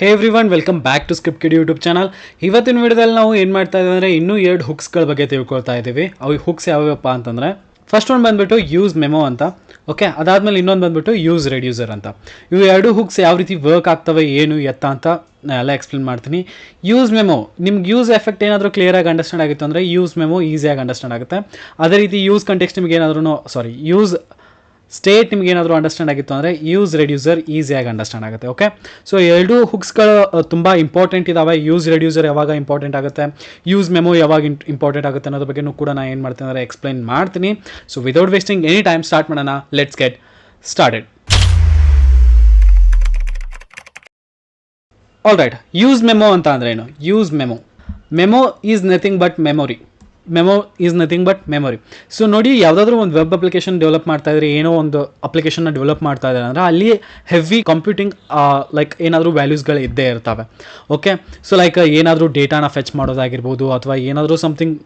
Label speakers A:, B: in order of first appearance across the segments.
A: Hey everyone welcome back to Script Kid YouTube channel ಇವತ್ತಿನ ವಿಡಿಯೋದಲ್ಲಿ ನಾವು ಏನು ಮಾಡ್ತಾ ಇದ್ದೀವಿ ಅಂದರೆ ಇನ್ನೂ ಎರಡು ಹುಕ್ಸ್ಗಳ ಬಗ್ಗೆ ತಿಳ್ಕೊಳ್ತಾ ಇದ್ದೀವಿ. ಅವು ಹುಕ್ಸ್ ಯಾವ್ಯಾವಪ್ಪ ಅಂತಂದರೆ ಫಸ್ಟ್ ಒಂದು ಬಂದ್ಬಿಟ್ಟು ಯೂಸ್ ಮೆಮೋ ಅಂತ. ಓಕೆ ಅದಾದಮೇಲೆ ಇನ್ನೊಂದು ಬಂದ್ಬಿಟ್ಟು ಯೂಸ್ ರೆಡ್ಯೂಸರ್ ಅಂತ. ಇವು ಎರಡು ಹುಕ್ಸ್ ಯಾವ ರೀತಿ ವರ್ಕ್ ಆಗ್ತವೆ, ಏನು, ಎತ್ತ ಅಂತ ನಾನು ಎಲ್ಲ ಎಕ್ಸ್ಪ್ಲೇನ್ ಮಾಡ್ತೀನಿ. ಯೂಸ್ ಮೆಮೊ ನಿಮ್ಗೆ ಯೂಸ್ ಎಫೆಕ್ಟ್ ಏನಾದರೂ ಕ್ಲಿಯರಾಗಿ ಅಂಡರ್ಸ್ಟ್ಯಾಂಡ್ ಆಗಿತ್ತು ಅಂದರೆ ಯೂಸ್ ಮೆಮೊ ಈಸಿಯಾಗಿ ಅಂಡರ್ಸ್ಟ್ಯಾಂಡ್ ಆಗುತ್ತೆ. ಅದೇ ರೀತಿ ಯೂಸ್ ಕಂಟೆಕ್ಸ್ಟ್ ನಿಮ್ಗೆ ಏನಾದ್ರೂ ಸಾರಿ ಯೂಸ್ ಸ್ಟೇಟ್ ನಿಮ್ಗೆ ಏನಾದರೂ ಅಂಡರ್ಸ್ಟ್ಯಾಂಡ್ ಆಗಿತ್ತು ಅಂದರೆ ಯೂಸ್ ರೆಡ್ಯೂಸರ್ ಈಸಿಯಾಗಿ ಅಂಡರ್ಸ್ಟ್ಯಾಂಡ್ ಆಗುತ್ತೆ ಓಕೆ ಸೊ ಎರಡೂ ಹುಕ್ಸ್ಗಳು ತುಂಬ ಇಂಪಾರ್ಟೆಂಟ್ ಇದಾವೆ. ಯೂಸ್ ರೆಡ್ಯೂಸರ್ ಯಾವಾಗ ಇಂಪಾರ್ಟೆಂಟ್ ಆಗುತ್ತೆ? ಯೂಸ್ ಮೆಮೊ ಯಾವಾಗ ಇಂಪಾರ್ಟೆಂಟ್ ಆಗುತ್ತೆ ಅನ್ನೋದ್ರ ಬಗ್ಗೆನೂ ಕೂಡ ನಾನು ಏನು ಮಾಡ್ತೀನಿ ಅಂದರೆ ಎಕ್ಸ್ಪ್ಲೈನ್ ಮಾಡ್ತೀನಿ. So without wasting any time start ಮಾಡೋಣ. Let's get started all right use memo ಅಂತ ಅಂದ್ರೆ ಏನು use memo memo is nothing but memory memo is nothing but memory so ನೋಡಿ ಯಾವುದಾದ್ರೂ ಒಂದು ವೆಬ್ ಅಪ್ಲಿಕೇಶನ್ ಡೆವಲಪ್ ಮಾಡ್ತಾ ಇದ್ರೆ, ಏನೋ ಒಂದು ಅಪ್ಲಿಕೇಶನ್ನ ಡೆವಲಪ್ ಮಾಡ್ತಾ ಇದ್ದಾರೆ ಅಂದರೆ ಅಲ್ಲಿ ಹೆವಿ ಕಂಪ್ಯೂಟಿಂಗ್ ಲೈಕ್ ಏನಾದರೂ ವ್ಯಾಲ್ಯೂಸ್ಗಳು ಇದ್ದೇ ಇರ್ತವೆ. ಓಕೆ ಸೊ ಲೈಕ್ ಏನಾದರೂ ಡೇಟಾನ ಫೆಚ್ ಮಾಡೋದಾಗಿರ್ಬೋದು ಅಥವಾ ಏನಾದರೂ ಸಮಥಿಂಗ್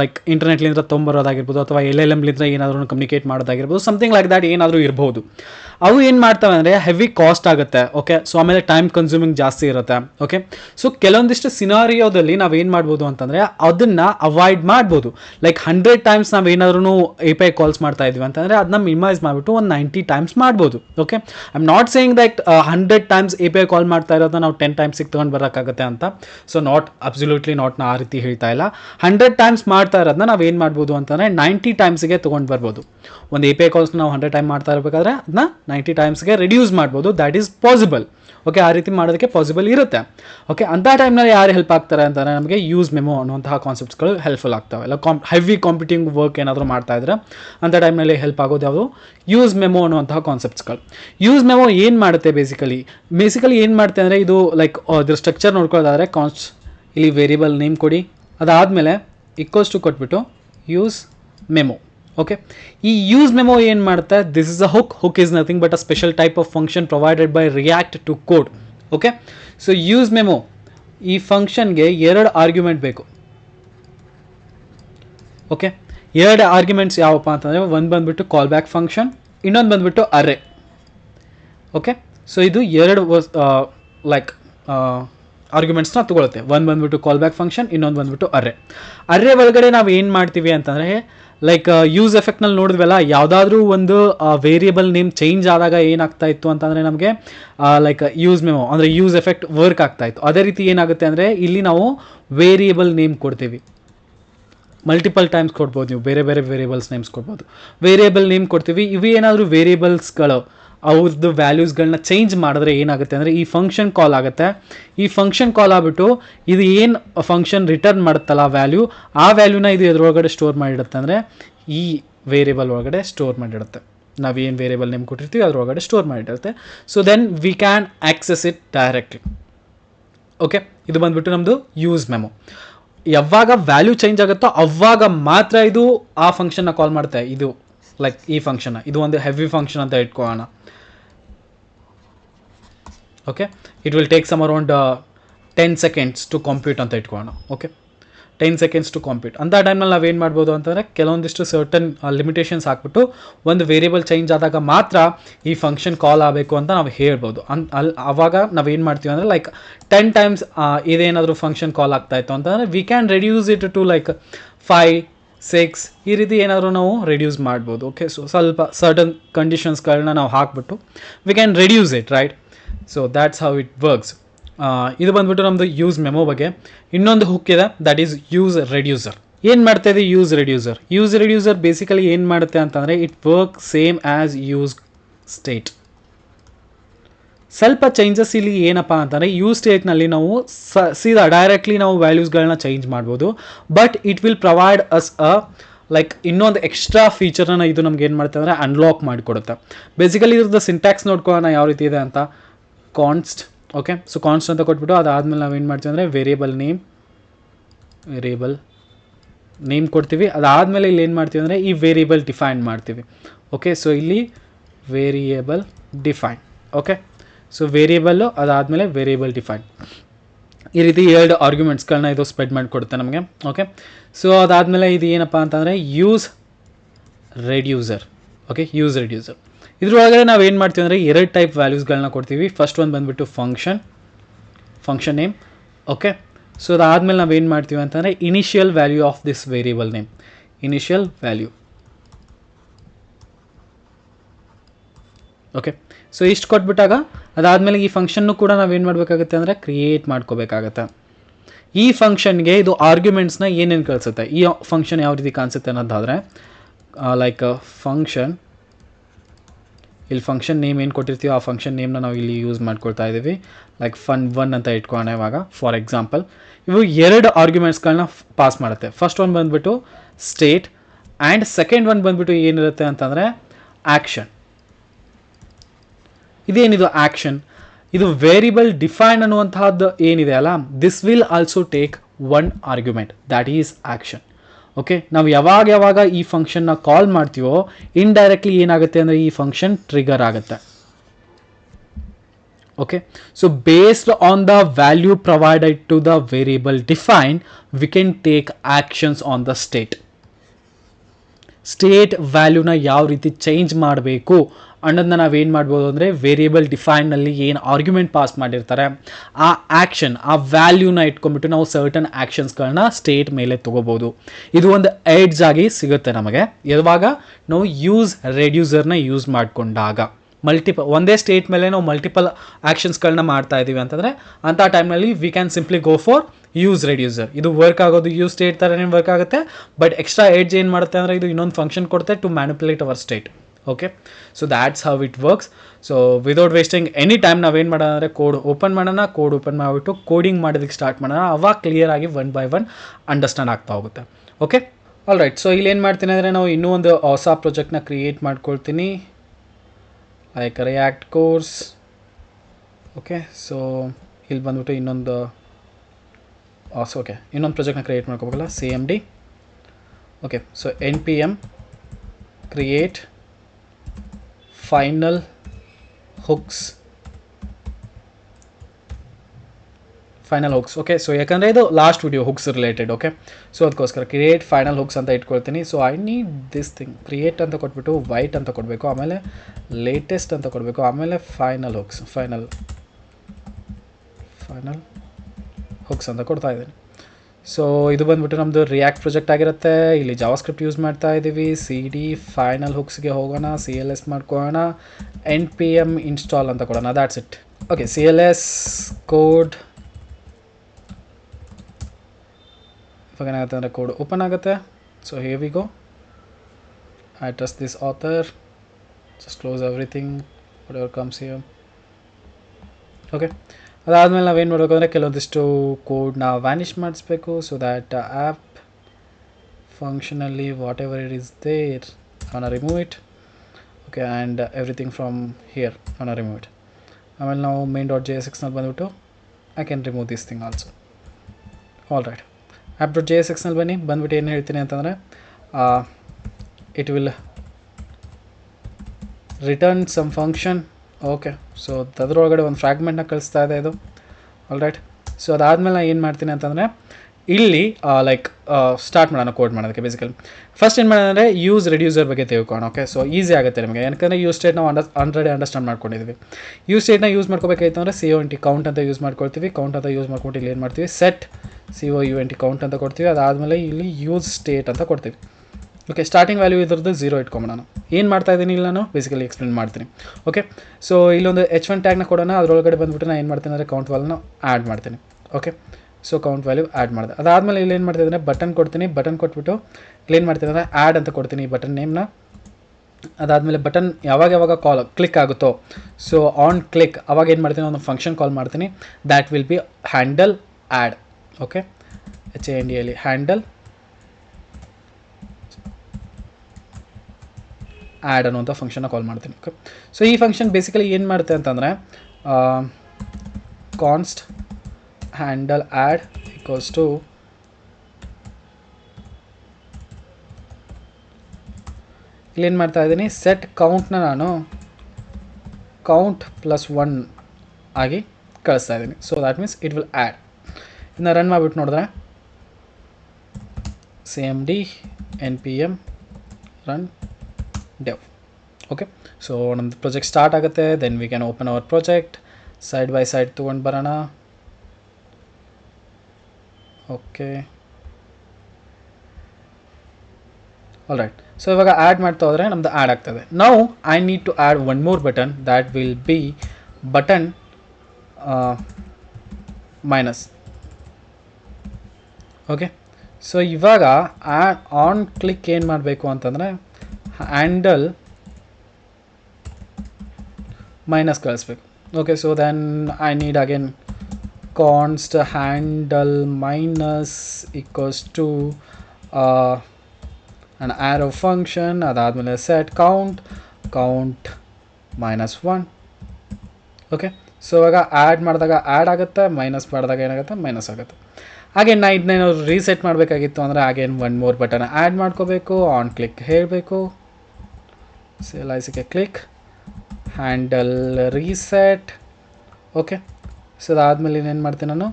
A: ಲೈಕ್ ಇಂಟರ್ನೆಟ್ಲಿಂದ ತೊಗೊಂಬರೋದಾಗಿರ್ಬೋದು ಅಥವಾ ಎಲ್ ಎಲ್ ಎಮ್ಲಿಂದ ಏನಾದರೂ ಕಮ್ಯುನಿಕೇಟ್ ಮಾಡೋದಾಗಿರ್ಬೋದು ಸಮಥಿಂಗ್ ಲೈಕ್ ದ್ಯಾಟ್ ಏನಾದರೂ ಇರ್ಬೋದು. ಅವು ಏನು ಮಾಡ್ತವೆ ಅಂದರೆ ಹೆವಿ ಕಾಸ್ಟ್ ಆಗುತ್ತೆ ಓಕೆ ಸೊ ಆಮೇಲೆ ಟೈಮ್ ಕನ್ಸ್ಯೂಮಿಂಗ್ ಜಾಸ್ತಿ ಇರುತ್ತೆ ಓಕೆ ಸೊ ಕೆಲವೊಂದಿಷ್ಟು ಸಿನಾರಿಯೋದಲ್ಲಿ ನಾವು ಏನು ಮಾಡ್ಬೋದು ಅಂತಂದರೆ ಅದನ್ನು ಅವಾಯ್ಡ್ ಮಾಡ್ಬೋದು. ಲೈಕ್ ಹಂಡ್ರೆಡ್ ಟೈಮ್ಸ್ ನಾವು ಏನಾದ್ರೂ ಎ ಪಿ ಐ ಕಾಲ್ಸ್ ಮಾಡ್ತಾ ಇದ್ವಿ ಅಂತಂದರೆ ಅದನ್ನ ಮಿನಿಮೈಸ್ ಮಾಡಿಬಿಟ್ಟು ಒಂದು ನೈಂಟಿ ಟೈಮ್ಸ್ ಮಾಡ್ಬೋದು okay I am not saying that hundred times A P I call ಮಾಡ್ತಾ ಇರೋದನ್ನ ನಾವು ಟೆನ್ ಟೈಮ್ಸಿಗೆ ತೊಗೊಂಡು ಬರೋಕ್ಕಾಗತ್ತೆ ಅಂತ. ಸೊ ನಾಟ್ ಅಬ್ಸಲ್ಯೂಟ್ಲಿ ನಾಟ್ ನಾ ಆ ರೀತಿ ಹೇಳ್ತಾ ಇಲ್ಲ. ಹಂಡ್ರೆಡ್ ಟೈಮ್ಸ್ ಮಾಡ್ತಾ ಇರೋದನ್ನ ನಾವು ಏನು ಮಾಡ್ಬೋದು ಅಂತಂದರೆ ನೈಂಟಿ ಟೈಮ್ಸ್ಗೆ ತೊಗೊಂಡು ಬರ್ಬೋದು. ಒಂದು ಎ ಪಿ ಐ ಕಾಲ್ಸ್ ನಾವು ಹಂಡ್ರೆಡ್ ಟೈಮ್ ಮಾಡ್ತಾ ಇರಬೇಕಾದ್ರೆ ಅದನ್ನ ನೈಂಟಿ ಟೈಮ್ಸ್ಗೆ ರಿಡ್ಯೂಸ್ ಮಾಡ್ಬೋದು. ದ್ಯಾಟ್ ಈಸ್ ಪಾಸಿಬಲ್ ಓಕೆ ಆ ರೀತಿ ಮಾಡೋದಕ್ಕೆ ಪಾಸಿಬಲ್ ಇರುತ್ತೆ. ಓಕೆ ಅಂಥ ಟೈಮ್ನಲ್ಲಿ ಯಾರು ಹೆಲ್ಪ್ ಆಗ್ತಾರೆ ಅಂತಂದರೆ ನಮಗೆ ಯೂಸ್ ಮೆಮೋ ಅನ್ನುವಂತಹ ಕಾನ್ಸೆಪ್ಟ್ಸ್ಗಳು ಹೆಲ್ಪ್ಫುಲ್ ಆಗ್ತವೆ. ಇಲ್ಲ ಕಾಂಪ್ ಹೆವಿ ಕಾಂಪಿಟಿಂಗ್ ವರ್ಕ್ ಏನಾದರೂ ಮಾಡ್ತಾ ಇದ್ರೆ ಅಂಥ ಟೈಮ್ನಲ್ಲಿ ಹೆಲ್ಪ್ ಆಗೋದು ಯಾವುದು? ಯೂಸ್ ಮೆಮೋ ಅನ್ನುವಂತಹ ಕಾನ್ಸೆಪ್ಟ್ಸ್ಗಳು ಯೂಸ್ ಮೆಮೋ ಏನು ಮಾಡುತ್ತೆ ಬೇಸಿಕಲಿ ಬೇಸಿಕಲಿ ಏನು ಮಾಡುತ್ತೆ ಅಂದರೆ ಇದು ಲೈಕ್ ಅದ್ರ ಸ್ಟ್ರಕ್ಚರ್ ನೋಡ್ಕೊಳ್ಳೋದಾದರೆ ಕಾನ್ಸ್ ಇಲ್ಲಿ ವೇರಿಯಬಲ್ ನೇಮ್ ಕೊಡಿ. ಅದಾದಮೇಲೆ ಇಕ್ವಲ್ಸ್ ಟು ಕೊಟ್ಬಿಟ್ಟು ಯೂಸ್ ಮೆಮೊ ಓಕೆ ಈ ಯೂಸ್ ಮೆಮೊ ಏನು ಮಾಡುತ್ತೆ this is a hook hook is nothing but a special type of function provided by React to code okay so use memo ಈ ಫಂಕ್ಷನ್ಗೆ ಎರಡು argument ಬೇಕು. ಓಕೆ ಎರಡು arguments ಯಾವಪ್ಪ ಅಂತಂದರೆ, ಒಂದು ಬಂದುಬಿಟ್ಟು ಕಾಲ್ ಬ್ಯಾಕ್ ಫಂಕ್ಷನ್ ಇನ್ನೊಂದು ಬಂದುಬಿಟ್ಟು ಅರೆ ಓಕೆ ಸೊ ಇದು ಎರಡು ಲೈಕ್ ಆರ್ಗ್ಯುಮೆಂಟ್ಸ್ನ ತಗೊಳುತ್ತೆ ಒಂದು ಬಂದ್ಬಿಟ್ಟು ಕಾಲ್ ಬ್ಯಾಕ್ ಫಂಕ್ಷನ್ ಇನ್ನೊಂದು ಬಂದ್ಬಿಟ್ಟು ಅರೆ ಅರೆ ಒಳಗಡೆ ನಾವು ಏನು ಮಾಡ್ತೀವಿ ಅಂತಂದರೆ ಲೈಕ್ ಯೂಸ್ ಎಫೆಕ್ಟ್ನಲ್ಲಿ ನೋಡಿದ್ವಲ್ಲ, ಯಾವುದಾದ್ರೂ ಒಂದು ವೇರಿಯಬಲ್ ನೇಮ್ ಚೇಂಜ್ ಆದಾಗ ಏನಾಗ್ತಾ ಇತ್ತು ಅಂತಂದರೆ ನಮಗೆ ಲೈಕ್ ಯೂಸ್ ಮೆಮೋ ಅಂದರೆ ಯೂಸ್ ಎಫೆಕ್ಟ್ ವರ್ಕ್ ಆಗ್ತಾ ಇತ್ತು. ಅದೇ ರೀತಿ ಏನಾಗುತ್ತೆ ಅಂದರೆ, ಇಲ್ಲಿ ನಾವು ವೇರಿಯಬಲ್ ನೇಮ್ ಕೊಡ್ತೀವಿ. ಮಲ್ಟಿಪಲ್ ಟೈಮ್ಸ್ ಕೊಡ್ಬೋದು ನೀವು, ಬೇರೆ ಬೇರೆ ವೇರಿಯಬಲ್ಸ್ ನೇಮ್ಸ್ ಕೊಡ್ಬೋದು. ವೇರಿಯಬಲ್ ನೇಮ್ ಕೊಡ್ತೀವಿ. ಇವು ಏನಾದರೂ ವೇರಿಯಬಲ್ಸ್ಗಳು ಅವ್ರದ್ದು ವ್ಯಾಲ್ಯೂಸ್ಗಳನ್ನ ಚೇಂಜ್ ಮಾಡಿದ್ರೆ ಏನಾಗುತ್ತೆ ಅಂದರೆ ಈ ಫಂಕ್ಷನ್ ಕಾಲ್ ಆಗುತ್ತೆ. ಈ ಫಂಕ್ಷನ್ ಕಾಲ್ ಆಗ್ಬಿಟ್ಟು ಇದು ಏನು ಫಂಕ್ಷನ್ ರಿಟರ್ನ್ ಮಾಡುತ್ತಲ್ಲ ವ್ಯಾಲ್ಯೂ ಆ ವ್ಯಾಲ್ಯೂನ ಇದು ಎದ್ರೊಳಗಡೆ ಸ್ಟೋರ್ ಮಾಡಿಡುತ್ತೆ ಅಂದರೆ ಈ ವೇರಿಯಬಲ್ ಒಳಗಡೆ ಸ್ಟೋರ್ ಮಾಡಿಡುತ್ತೆ. ನಾವೇನು ವೇರಿಯಬಲ್ ನೇಮ್ ಕೊಟ್ಟಿರ್ತೀವಿ, ಅದರೊಳಗಡೆ store ಮಾಡಿರುತ್ತೆ so then we can access it directly okay ಇದು ಬಂದ್ಬಿಟ್ಟು ನಮ್ಮದು ಯೂಸ್ ಮೆಮೊ ಯಾವಾಗ ವ್ಯಾಲ್ಯೂ ಚೇಂಜ್ ಆಗುತ್ತೋ ಅವಾಗ ಮಾತ್ರ ಇದು ಆ ಫಂಕ್ಷನ್ನ ಕಾಲ್ ಮಾಡುತ್ತೆ. ಇದು ಲೈಕ್ ಈ ಫಂಕ್ಷನ್ ಇದು ಒಂದು ಹೆವಿ ಫಂಕ್ಷನ್ ಅಂತ ಇಟ್ಕೊಳ್ಳೋಣ. Okay it will take some around ten seconds to compute ಅಂತ ಇಟ್ಕೊಳ್ಳೋಣ. Okay ten seconds to compute ಅಂಥ ನಾವು ಏನು ಮಾಡ್ಬೋದು ಅಂತಂದರೆ, ಕೆಲವೊಂದಿಷ್ಟು ಸರ್ಟನ್ ಲಿಮಿಟೇಷನ್ಸ್ ಹಾಕ್ಬಿಟ್ಟು ಒಂದು ವೇರಿಯಬಲ್ ಚೇಂಜ್ ಆದಾಗ ಮಾತ್ರ ಈ ಫಂಕ್ಷನ್ ಕಾಲ್ ಆಗಬೇಕು ಅಂತ ನಾವು ಹೇಳ್ಬೋದು. ಅನ್ ಅಲ್ಲಿ ಆವಾಗ ನಾವು ಏನು ಮಾಡ್ತೀವಿ ಅಂದರೆ ಲೈಕ್ ಟೆನ್ ಟೈಮ್ಸ್ ಇದೇನಾದರೂ ಫಂಕ್ಷನ್ ಕಾಲ್ ಆಗ್ತಾಯಿತ್ತು ಅಂತಂದರೆ we can reduce it to like five six ಈ ರೀತಿ ಏನಾದರೂ ನಾವು ರೆಡ್ಯೂಸ್ ಮಾಡ್ಬೋದು. ಓಕೆ ಸೊ ಸ್ವಲ್ಪ ಸರ್ಟನ್ ಕಂಡೀಷನ್ಸ್ಗಳನ್ನ ನಾವು ಹಾಕ್ಬಿಟ್ಟು we can reduce it right so that's how it works ಇದು ಬಂದ್ಬಿಟ್ಟು ನಮ್ಮದು ಯೂಸ್ ಮೆಮೋ ಬಗ್ಗೆ. ಇನ್ನೊಂದು ಹುಕ್ ಇದೆ ದ್ಯಾಟ್ ಈಸ್ ಯೂಸ್ ರೆಡ್ಯೂಸರ್ ಏನು ಮಾಡ್ತಾ ಇದೆ use reducer use reducer basically ಏನು ಮಾಡುತ್ತೆ ಅಂತಂದರೆ it work same as use state ಸ್ವಲ್ಪ ಚೇಂಜಸ್ ಇಲ್ಲಿ ಏನಪ್ಪ ಅಂತಂದರೆ ಯೂ ಸ್ಟೇಟ್ನಲ್ಲಿ ನಾವು ಸ, ಸೀದಾ ಡೈರೆಕ್ಟ್ಲಿ ನಾವು ವ್ಯಾಲ್ಯೂಸ್ಗಳನ್ನ ಚೇಂಜ್ ಮಾಡ್ಬೋದು. But it will provide us a like ಇನ್ನೊಂದು ಎಕ್ಸ್ಟ್ರಾ ಫೀಚರನ್ನು ಇದು ನಮ್ಗೆ ಏನು ಮಾಡುತ್ತೆ ಅಂದರೆ ಅನ್ಲಾಕ್ ಮಾಡಿಕೊಡುತ್ತೆ. ಬೇಸಿಕಲಿ ಇದ್ರದ್ದು ಸಿಂಟ್ಯಾಕ್ಸ್ ನೋಡ್ಕೊಳ್ಳೋಣ ಯಾವ ರೀತಿ ಇದೆ ಅಂತ. ಕಾನ್ಸ್ಟ್ ಓಕೆ ಸೊ ಕಾನ್ಸ್ಟ್ ಅಂತ ಕೊಟ್ಬಿಟ್ಟು ಅದಾದಮೇಲೆ ನಾವು ಏನು ಮಾಡ್ತೀವಿ ಅಂದರೆ ವೇರಿಯಬಲ್ ನೇಮ್ ವೇರಿಯಬಲ್ ನೇಮ್ ಕೊಡ್ತೀವಿ. ಅದಾದಮೇಲೆ ಇಲ್ಲಿ ಏನು ಮಾಡ್ತೀವಿ ಅಂದರೆ, ಈ ವೇರಿಯೇಬಲ್ ಡಿಫೈನ್ ಮಾಡ್ತೀವಿ. ಓಕೆ ಸೊ ಇಲ್ಲಿ variable define okay so variable ಅದಾದಮೇಲೆ ವೇರಿಯೇಬಲ್ ಡಿಫೈನ್ ಈ ರೀತಿ ಎರಡು ಆರ್ಗ್ಯುಮೆಂಟ್ಸ್ಗಳನ್ನ ಇದು ಸ್ಪ್ರೆಡ್ ಮಾಡಿಕೊಡುತ್ತೆ ನಮಗೆ. ಓಕೆ ಸೊ ಅದಾದಮೇಲೆ ಇದು ಏನಪ್ಪ ಅಂತಂದರೆ use reducer okay use reducer ಇದ್ರೊಳಗಡೆ ನಾವು ಏನು ಮಾಡ್ತೀವಿ ಅಂದರೆ ಎರಡು ಟೈಪ್ ವ್ಯಾಲ್ಯೂಸ್ಗಳನ್ನ ಕೊಡ್ತೀವಿ. ಫಸ್ಟ್ ಒಂದು ಬಂದುಬಿಟ್ಟು function function name okay so ಅದಾದಮೇಲೆ ಏನು ಮಾಡ್ತೀವಿ ಅಂತಂದರೆ initial value of this variable name initial value okay so ಇಷ್ಟು ಕೊಟ್ಬಿಟ್ಟಾಗ ಅದಾದಮೇಲೆ ಈ ಫಂಕ್ಷನ್ನು ಕೂಡ ನಾವೇನು ಮಾಡಬೇಕಾಗುತ್ತೆ ಅಂದರೆ ಕ್ರಿಯೇಟ್ ಮಾಡ್ಕೋಬೇಕಾಗತ್ತೆ. ಈ ಫಂಕ್ಷನ್ಗೆ ಇದು ಆರ್ಗ್ಯುಮೆಂಟ್ಸ್ನ ಏನೇನು ಕಳಿಸುತ್ತೆ? ಈ ಫಂಕ್ಷನ್ ಯಾವ ರೀತಿ ಕಾಣಿಸುತ್ತೆ ಅನ್ನೋದಾದರೆ ಲೈಕ್ ಫಂಕ್ಷನ್ ಇಲ್ಲಿ ಫಂಕ್ಷನ್ ನೇಮ್ ಏನು ಕೊಟ್ಟಿರ್ತೀವೋ ಆ ಫಂಕ್ಷನ್ ನೇಮ್ನ ನಾವು ಇಲ್ಲಿ ಯೂಸ್ ಮಾಡ್ಕೊಳ್ತಾ ಇದ್ದೀವಿ. ಲೈಕ್ ಫನ್ ಒನ್ ಅಂತ ಇಟ್ಕೊಳ್ಳೋಣ ಇವಾಗ ಫಾರ್ ಎಕ್ಸಾಂಪಲ್ ಇವು ಎರಡು ಆರ್ಗ್ಯುಮೆಂಟ್ಸ್ಗಳನ್ನ ಪಾಸ್ ಮಾಡುತ್ತೆ. ಫಸ್ಟ್ ಒನ್ ಬಂದುಬಿಟ್ಟು ಸ್ಟೇಟ್ ಆ್ಯಂಡ್ ಸೆಕೆಂಡ್ ಒನ್ ಬಂದುಬಿಟ್ಟು ಏನಿರುತ್ತೆ ಅಂತಂದರೆ ಆ್ಯಕ್ಷನ್ ಇದೇನಿದು ಆ್ಯಕ್ಷನ್ ಇದು ವೇರಿಯಬಲ್ ಡಿಫೈನ್ ಅನ್ನುವಂತಹದ್ದು ಏನಿದೆ ಅಲ್ಲ? This will also take one argument that is action okay ನಾವು ಯಾವಾಗ ಯಾವಾಗ ಈ ಫಂಕ್ಷನ್ನ ಕಾಲ್ ಮಾಡ್ತೀವೋ ಇನ್ಡೈರೆಕ್ಟ್ಲಿ ಏನಾಗುತ್ತೆ ಅಂದರೆ ಈ ಫಂಕ್ಷನ್ ಟ್ರಿಗರ್ ಆಗುತ್ತೆ. Okay so based on the value provided to the variable define we can take actions on the state state ವ್ಯಾಲ್ಯೂನ ಯಾವ ರೀತಿ ಚೇಂಜ್ ಮಾಡಬೇಕು? ಅನ್ನೋದನ್ನ ನಾವೇನು ಮಾಡ್ಬೋದು ಅಂದರೆ ವೇರಿಯೇಬಲ್ ಡಿಫೈನ್ನಲ್ಲಿ ಏನು ಆರ್ಗ್ಯುಮೆಂಟ್ ಪಾಸ್ ಮಾಡಿರ್ತಾರೆ, ಆ ಆ್ಯಕ್ಷನ್ ಆ ವ್ಯಾಲ್ಯೂನ ಇಟ್ಕೊಂಡ್ಬಿಟ್ಟು ನಾವು ಸರ್ಟನ್ ಆ್ಯಕ್ಷನ್ಸ್ಗಳನ್ನ ಸ್ಟೇಟ್ ಮೇಲೆ ತೊಗೋಬೋದು. ಇದು ಒಂದು ಏಡ್ಸ್ ಆಗಿ ಸಿಗುತ್ತೆ ನಮಗೆ. ಯಾವಾಗ? ನಾವು ಯೂಸ್ ರೆಡ್ಯೂಸರ್ನ ಯೂಸ್ ಮಾಡಿಕೊಂಡಾಗ. ಮಲ್ಟಿಪಲ್ ಒಂದೇ ಸ್ಟೇಟ್ ಮೇಲೆ ನಾವು ಮಲ್ಟಿಪಲ್ ಆ್ಯಕ್ಷನ್ಸ್ಗಳನ್ನ ಮಾಡ್ತಾ ಇದ್ದೀವಿ ಅಂತಂದರೆ ಅಂಥ ಟೈಮ್ನಲ್ಲಿ we can simply go for use reducer ಇದು ವರ್ಕ್ ಆಗೋದು ಯೂಸ್ ಸ್ಟೇಟ್ ಥರನೇ ವರ್ಕ್ ಆಗುತ್ತೆ ಬಟ್ ಎಕ್ಸ್ಟ್ರಾ ಏಡ್ಜ್ ಏನು ಮಾಡುತ್ತೆ ಅಂದರೆ ಇದು ಇನ್ನೊಂದು ಫಂಕ್ಷನ್ ಕೊಡುತ್ತೆ to manipulate our state okay so that's how it works so without wasting any time ನಾವೇನು ಮಾಡೋಣ ಅಂದರೆ ಕೋಡ್ ಓಪನ್ ಮಾಡೋಣ ಕೋಡ್ ಓಪನ್ ಮಾಡಿಬಿಟ್ಟು ಕೋಡಿಂಗ್ ಮಾಡೋದಕ್ಕೆ ಸ್ಟಾರ್ಟ್ ಮಾಡೋಣ. ಅವಾಗ ಕ್ಲಿಯರ್ ಆಗಿ ಒನ್ ಬೈ ಒನ್ ಅಂಡರ್ಸ್ಟ್ಯಾಂಡ್ ಆಗ್ತಾ ಹೋಗುತ್ತೆ. ಓಕೆ ಆಲ್ ರೈಟ್ ಸೊ ಏನು ಮಾಡ್ತೀನಿ ಅಂದರೆ ನಾವು ಇನ್ನೂ ಒಂದು ಹೊಸ ಪ್ರಾಜೆಕ್ಟ್ನ ಕ್ರಿಯೇಟ್ ಮಾಡ್ಕೊಳ್ತೀನಿ. Like React course okay so ಇಲ್ಲಿ ಬಂದ್ಬಿಟ್ಟು ಇನ್ನೊಂದು ಆಸ್ ಓಕೆ ಇನ್ನೊಂದು ಪ್ರಾಜೆಕ್ಟ್ನ create ಮಾಡ್ಕೋಬೇಕಲ್ಲ C M D okay so N P M create final hooks. Final hooks okay so ಯಾಕಂದರೆ ಇದು last video hooks related okay so ಅದಕ್ಕೋಸ್ಕರ ಕ್ರಿಯೇಟ್ ಫೈನಲ್ ಹುಕ್ಸ್ ಅಂತ ಇಟ್ಕೊಳ್ತೀನಿ. So I need this thing create ಅಂತ ಕೊಟ್ಬಿಟ್ಟು white ಅಂತ ಕೊಡಬೇಕು. ಆಮೇಲೆ ಲೇಟೆಸ್ಟ್ ಅಂತ ಕೊಡಬೇಕು. ಆಮೇಲೆ final hooks final final hooks ಅಂತ ಕೊಡ್ತಾ ಇದ್ದೀನಿ. ಸೊ ಇದು ಬಂದ್ಬಿಟ್ಟು ನಮ್ಮದು ರಿಯಾಕ್ಟ್ ಪ್ರಾಜೆಕ್ಟ್ ಆಗಿರುತ್ತೆ. ಇಲ್ಲಿ ಜಾವಾ ಸ್ಕ್ರಿಪ್ಟ್ ಯೂಸ್ ಮಾಡ್ತಾ ಇದ್ದೀವಿ ಸಿ ಡಿ ಫೈನಲ್ ಹುಕ್ಸ್ಗೆ ಹೋಗೋಣ. ಸಿ ಎಲ್ ಎಸ್ ಮಾಡ್ಕೊಳ್ಳೋಣ. ಎನ್ ಪಿ ಎಂ ಇನ್ಸ್ಟಾಲ್ ಅಂತ ಕೊಡೋಣ. That's it okay C L S code ಇವಾಗ ಏನಾಗುತ್ತೆ ಅಂದರೆ ಕೋಡ್ ಓಪನ್ ಆಗುತ್ತೆ. So here we go I trust this author just close everything whatever comes you okay ಅದಾದಮೇಲೆ ನಾವೇನು ಮಾಡಬೇಕು ಅಂದರೆ ಕೆಲವೊಂದಿಷ್ಟು ಕೋಡ್ನ ವ್ಯಾನಿಷ್ ಮಾಡಿಸ್ಬೇಕು ಸೊ ದ್ಯಾಟ್ ಆ್ಯಪ್ ಫಂಕ್ಷನಲ್ಲಿ whatever it is there ಅವನ remove it okay and everything from here ಅವನ ರಿಮೂವ್ ಇಟ್ ಆಮೇಲೆ ನಾವು ಮೇನ್ ಡಾಟ್ ಜೆ ಎಕ್ಸ್ನಲ್ಲಿ ಬಂದುಬಿಟ್ಟು I can remove this thing also all right app dot J S ಎಕ್ಸ್ನಲ್ಲಿ ಬನ್ನಿ, ಬಂದ್ಬಿಟ್ಟು ಏನು ಹೇಳ್ತೀನಿ ಅಂತಂದರೆ it will return some function okay so ಅದರೊಳಗಡೆ ಒಂದು ಫ್ರಾಗ್ಮೆಂಟ್ನ ಕಳಿಸ್ತಾ ಇದೆ ಇದು. ಆಲ್ ರೈಟ್ ಸೊ ಅದಾದಮೇಲೆ ನಾನು ಏನು ಮಾಡ್ತೀನಿ ಅಂತಂದರೆ, ಇಲ್ಲಿ ಲೈಕ್ ಸ್ಟಾರ್ಟ್ ಮಾಡೋಣ ಕೋಡ್ ಮಾಡೋದಕ್ಕೆ ಬೇಸಿಕಲಿ ಫಸ್ಟ್ ಏನು ಮಾಡೋಣ ಅಂದರೆ ಯೂಸ್ ರೆಡ್ಯೂಸರ್ ಬಗ್ಗೆ ತಿಳ್ಕೊಳ್ಳೋಣ ಓಕೆ ಸೊ ಈಸಿ ಆಗುತ್ತೆ ನಿಮಗೆ. ಯಾಕಂದರೆ ಯೂಸ್ ಸ್ಟೇಟ್ ನಾವು ಅಂಡರ್ ಆಲ್ರೆಡಿ ಅಂಡರ್ಸ್ಟ್ಯಾಂಡ್ ಮಾಡ್ಕೊಂಡಿದ್ವಿ. ಯೂಸ್ ಸ್ಟೇಟ್ನ ಯೂಸ್ ಮಾಡ್ಕೋಬೇಕಾಯ್ತು ಅಂದರೆ C O N T count ಅಂತ ಯೂಸ್ ಮಾಡ್ಕೊಳ್ತೀವಿ. ಕೌಂಟ್ ಅಂತ ಯೂಸ್ ಮಾಡ್ಕೊಂಡು ಇಲ್ಲಿ ಏನು ಮಾಡ್ತೀವಿ? Set C O U N T count ಅಂತ ಕೊಡ್ತೀವಿ. ಅದಾದಮೇಲೆ ಇಲ್ಲಿ ಯೂಸ್ ಸ್ಟೇಟ್ ಅಂತ ಕೊಡ್ತೀವಿ. ಓಕೆ ಸ್ಟಾರ್ಟಿಂಗ್ ವ್ಯಾಲ್ಯೂ ಇದ್ರದ್ದು ಝೀರೋ ಇಟ್ಕೊಂಬೋಣ ನಾನು ಏನು ಮಾಡ್ತಾ ಇದ್ದೀನಿ ಇಲ್ಲ ನಾನು? ಬೇಸಿಕಲಿ ಎಕ್ಸ್ಪ್ಲೇನ್ ಮಾಡ್ತೀನಿ. ಓಕೆ ಸೊ ಇಲ್ಲೊಂದು ಎಚ್ ಒನ್ ಟ್ಯಾಗ್ನ ಕೊಡೋಣ, ಅದರೊಳಗಡೆ ಬಂದುಬಿಟ್ಟು ನಾನು ಏನು ಮಾಡ್ತೀನಿ ಅಂದರೆ ಕೌಂಟ್ ವ್ಯಾಲ್ಯೂನ ಆ್ಯಡ್ ಮಾಡ್ತೀನಿ. Okay so count value add ಮಾಡಿದೆ. ಅದಾದಮೇಲೆ ಇಲ್ಲಿ ಏನು ಮಾಡ್ತಾ ಅಂದರೆ ಬಟನ್ ಕೊಡ್ತೀನಿ. ಬಟನ್ ಕೊಟ್ಬಿಟ್ಟು ಏನು ಮಾಡ್ತೀನಿ ಅಂದರೆ ಆ್ಯಡ್ ಅಂತ ಕೊಡ್ತೀನಿ ಈ ಬಟನ್ ನೇಮ್ನ ಅದಾದಮೇಲೆ ಬಟನ್ ಯಾವಾಗ ಯಾವಾಗ ಕಾಲ್ ಕ್ಲಿಕ್ ಆಗುತ್ತೋ ಸೊ ಆನ್ ಕ್ಲಿಕ್ ಅವಾಗ ಏನು ಮಾಡ್ತೀನಿ, ಒಂದು ಫಂಕ್ಷನ್ ಕಾಲ್ ಮಾಡ್ತೀನಿ. That will be handle add okay H N ಡಿಯಲ್ಲಿ handle add ಅನ್ನುವಂಥ ಫಂಕ್ಷನ್ನ ಕಾಲ್ ಮಾಡ್ತೀನಿ. ಓಕೆ ಸೊ ಈ ಫಂಕ್ಷನ್ ಬೇಸಿಕಲಿ ಏನು ಮಾಡುತ್ತೆ ಅಂತಂದರೆ const handle add equals to ಇಲ್ಲೇನು ಮಾಡ್ತಾ ಇದ್ದೀನಿ? ಸೆಟ್ ಕೌಂಟ್ನ ನಾನು ಕೌಂಟ್ ಪ್ಲಸ್ ಒನ್ ಆಗಿ ಕಳಿಸ್ತಾ ಇದ್ದೀನಿ. So that means it will add ಇನ್ನು ರನ್ ಮಾಡಿಬಿಟ್ಟು ನೋಡಿದ್ರೆ C M D N P M run dev okay so ನಮ್ಮದು ಪ್ರಾಜೆಕ್ಟ್ ಸ್ಟಾರ್ಟ್ ಆಗುತ್ತೆ then we can open our project side by side ತೊಗೊಂಡು ಬರೋಣ. ಓಕೆ ಆಲ್ ರೈಟ್ ಸೊ ಇವಾಗ add ಮಾಡ್ತಾ ಹೋದರೆ ನಮ್ದು ಆ್ಯಡ್ ಆಗ್ತದೆ. ನಾವು I need to add one more button that will be button minus okay so ಇವಾಗ ಆ್ಯಡ್ ಆನ್ ಕ್ಲಿಕ್ ಏನು ಮಾಡಬೇಕು ಅಂತಂದರೆ ಹ್ಯಾಂಡಲ್ ಮೈನಸ್ ಕಳಿಸ್ಬೇಕು okay so then I need again const handle minus equals to an arrow function ಅದಾದಮೇಲೆ set count count minus one okay so ಇವಾಗ add ಮಾಡಿದಾಗ add ಆಗುತ್ತೆ minus ಮಾಡಿದಾಗ ಏನಾಗುತ್ತೆ ಮೈನಸ್ ಆಗುತ್ತೆ. ಹಾಗೆ ನಾ ಇದನ್ನೇನಾದ್ರು ರೀಸೆಟ್ ಮಾಡಬೇಕಾಗಿತ್ತು ಅಂದರೆ ಹಾಗೇನು ಒನ್ ಮೋರ್ ಬಟನ್ ಆ್ಯಡ್ ಮಾಡ್ಕೋಬೇಕು ಆನ್ ಕ್ಲಿಕ್ ಹೇಳಬೇಕು. C L I C K click handle reset okay so ಅದಾದಮೇಲೆ ಇನ್ನೇನು ಮಾಡ್ತೀನಿ ನಾನು?